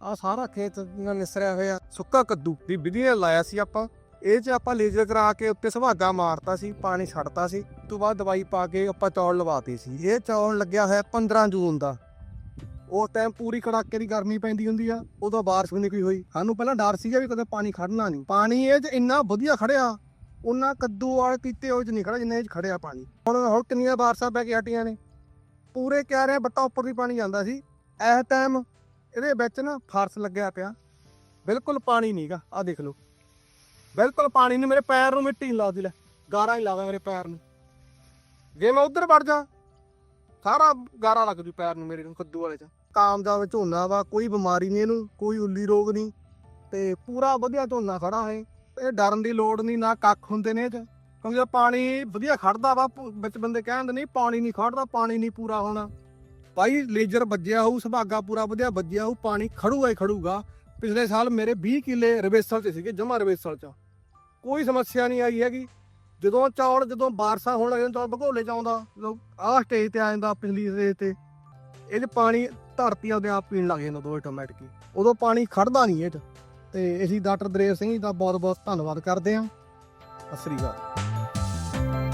ਆ ਸਾਰਾ ਖੇਤ ਨਾਲ ਨਿਸਰਿਆ ਹੋਇਆ ਸੁੱਕਾ ਕੱਦੂ ਦੀ ਵਿਧੀ ਨਾਲ ਲਾਇਆ ਸੀ ਆਪਾਂ। ਇਹ 'ਚ ਆਪਾਂ ਲੇਜ਼ਰ ਕਰਾ ਕੇ ਉੱਤੇ ਸੁਹਾਗਾ ਮਾਰਤਾ ਸੀ, ਪਾਣੀ ਛੱਡਤਾ ਸੀ। ਤੋਂ ਬਾਅਦ ਦਵਾਈ ਪਾ ਕੇ ਆਪਾਂ ਚੌਲ ਲਵਾਤੀ ਸੀ। ਇਹ ਚੌਲ ਲੱਗਿਆ ਹੋਇਆ 15 ਜੂਨ ਦਾ। ਉਸ ਟਾਈਮ ਪੂਰੀ ਕੜਾਕੇ ਦੀ ਗਰਮੀ ਪੈਂਦੀ ਹੁੰਦੀ ਆ, ਉਦੋਂ ਬਾਰਿਸ਼ ਵੀ ਨਹੀਂ ਕੋਈ ਹੋਈ। ਸਾਨੂੰ ਪਹਿਲਾਂ ਡਰ ਸੀਗਾ ਵੀ ਕਦੇ ਪਾਣੀ ਖੜਨਾ ਨਹੀਂ ਪਾਣੀ ਇਹ 'ਚ ਇੰਨਾ ਵਧੀਆ ਖੜਿਆ, ਉਹਨਾਂ ਕੱਦੂ ਵਾਲ ਕੀਤੇ ਉਹ 'ਚ ਨਹੀਂ ਖੜਾ ਜਿੰਨੇ ਇਹ 'ਚ ਖੜਿਆ ਪਾਣੀ। ਹੁਣ ਹੁਣ ਕਿੰਨੀਆਂ ਬਾਰਿਸ਼ਾਂ ਪੈ ਕੇ ਹਟੀਆਂ ਨੇ। ਪੂਰੇ ਕਹਿ ਰਹੇ ਬੱਟਾ ਉੱਪਰ ਦੀ ਪਾਣੀ ਜਾਂਦਾ ਸੀ। ਇਸ ਟਾਈਮ ਇਹਦੇ ਵਿੱਚ ਨਾ ਫਰਸ਼ ਲੱਗਿਆ ਪਿਆ। ਬਿਲਕੁਲ ਪਾਣੀ ਨਹੀਂਗਾ ਆ ਦੇਖ ਲਓ। ਬਿਲਕੁਲ ਪਾਣੀ ਨਹੀਂ ਮੇਰੇ ਪੈਰ ਨੂੰ ਮਿੱਟੀ ਨਹੀਂ ਲੱਗਦੀ ਲੈ, ਗਾਰਾ ਹੀ ਲਾਵੇ ਮੇਰੇ ਪੈਰ ਨੂੰ। ਜੇ ਮੈਂ ਉਧਰ ਵੜ ਜਾ, ਸਾਰਾ ਗਾਰਾ ਲੱਗ ਜੂ ਪੈਰ ਨੂੰ ਮੇਰੇ ਨੂੰ ਕੱਦੂ ਵਾਲੇ ਚ। ਕਾਮਯਾਬ ਝੋਨਾ ਵਾ, ਕੋਈ ਬਿਮਾਰੀ ਨਹੀਂ ਇਹਨੂੰ, ਕੋਈ ਉੱਲੀ ਰੋਗ ਨਹੀਂ ਤੇ ਪੂਰਾ ਵਧੀਆ ਝੋਨਾ ਖੜਾ ਹੈ ਇਹ ਡਰਨ ਦੀ ਲੋੜ ਨਹੀਂ ਨਾ ਕੱਖ ਹੁੰਦੇ ਨੇ ਇਹ ਚ। ਕਿਉਂਕਿ ਪਾਣੀ ਵਧੀਆ ਖੜਦਾ ਵਾ, ਵਿੱਚ ਬੰਦੇ ਕਹਿੰਦੇ ਨਹੀਂ ਪਾਣੀ ਨਹੀਂ ਖੜਦਾ, ਪਾਣੀ ਨਹੀਂ ਪੂਰਾ ਹੋਣਾ। ਭਾਈ ਲੇਜਰ ਵੱਜਿਆ ਹੋਊ ਸੁਭਾਗਾ ਪੂਰਾ ਵਧਿਆ, ਵੱਜਿਆ ਹੋਊ, ਪਾਣੀ ਖੜੂਗਾ ਹੀ ਖੜੂਗਾ। ਪਿਛਲੇ ਸਾਲ ਮੇਰੇ 20 ਕਿੱਲੇ ਰਵੇਸਲ ਚ ਸੀਗੇ ਜਮਾ ਰਵੇਸਲ ਚ। ਕੋਈ ਸਮੱਸਿਆ ਨਹੀਂ ਆਈ ਹੈਗੀ। ਜਦੋਂ ਚੌਲ, ਜਦੋਂ ਬਾਰਸਾ ਹੋਣ ਲੱਗ ਚੌਲ ਭਗੋਲੇ ਚ ਆਉਂਦਾ, ਜਦੋਂ ਆਹ ਸਟੇਜ ਤੇ ਆ ਜਾਂਦਾ, ਪਿਛਲੀ ਸਟੇਜ ਤੇ, ਇਹ 'ਚ ਪਾਣੀ ਧਰਤੀ ਆਪਦੇ ਆਪ ਪੀਣ ਲੱਗ ਜਾਂਦਾ ਉਦੋਂ ਆਟੋਮੈਟਿਕ ਉਦੋਂ ਪਾਣੀ ਖੜਦਾ ਨਹੀਂ ਇਹ 'ਚ। ਤੇ ਅਸੀਂ ਡਾਕਟਰ ਦਰੇਵ ਸਿੰਘ ਜੀ ਦਾ ਬਹੁਤ ਬਹੁਤ ਧੰਨਵਾਦ ਕਰਦੇ ਹਾਂ। ਸਤਿ ਸ੍ਰੀ ਅਕਾਲ।